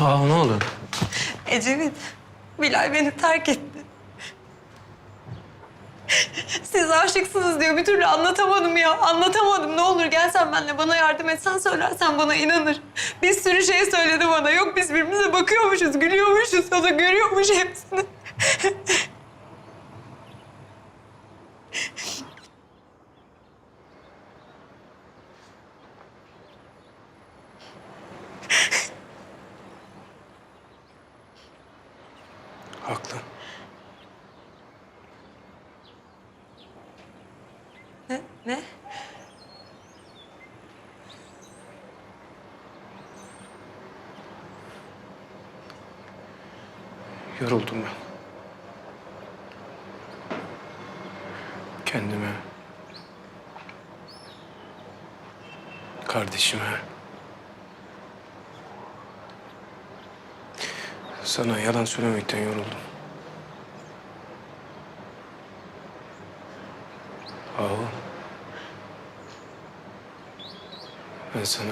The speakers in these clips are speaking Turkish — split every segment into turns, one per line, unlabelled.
Aa ne oldu?
Ecevit, Bilal beni terk etti. Siz aşıksınız diyor. Bir türlü anlatamadım ya. Anlatamadım. Ne olur gelsen benimle bana yardım etsen söylersen bana inanır. Bir sürü şey söyledi bana. Yok biz birbirimize bakıyormuşuz, gülüyormuşuz. O da görüyormuş hepsini.
Haklı.
Ne? Ne?
Yoruldum ben. Kendime. Kardeşime. Sana yalan söylemekten yoruldum. Ahu. Ben sana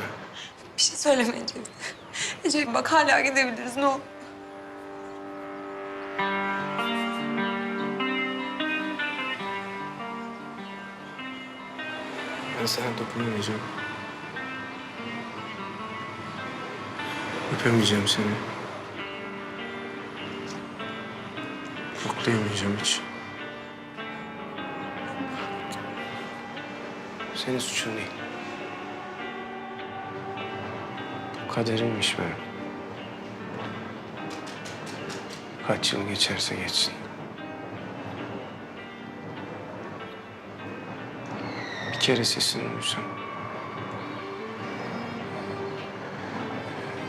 Bir şey söyleme Ecevit. Ecevit bak hala gidebiliriz ne olur.
Ben sana dokunamayacağım. Öpemeyeceğim seni. Koklayamayacağım hiç. Senin suçun değil. Kaderimmiş benim. Kaç yıl geçerse geçsin. Bir kere sesini duysam.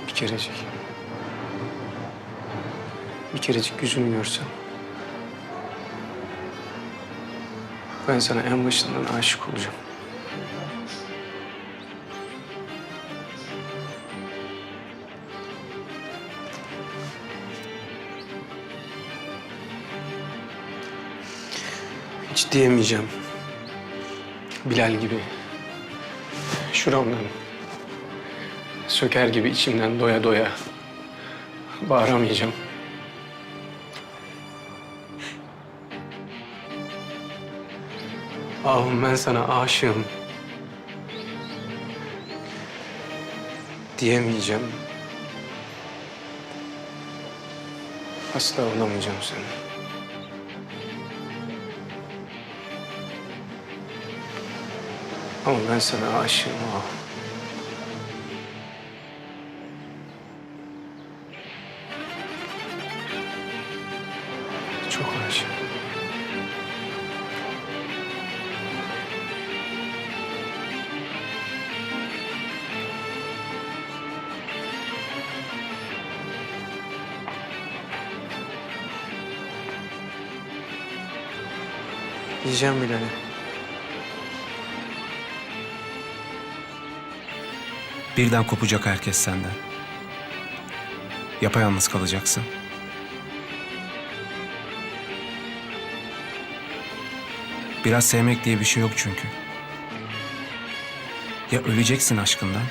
Bir kerecik. Bir kerecik yüzünü görsem. Ben sana en başından aşık olacağım. Hiç diyemeyeceğim. Bilal gibi. Şuramdan. Söker gibi içimden doya doya. Bağıramayacağım. Ahım ben sana aşığım. Diyemeyeceğim. Asla olamayacağım senin. Ama ben sana aşığım ah. Yiyeceğim Bilal'i.
Birden kopacak herkes senden. Yapayalnız kalacaksın. Biraz sevmek diye bir şey yok çünkü. Ya öleceksin aşkından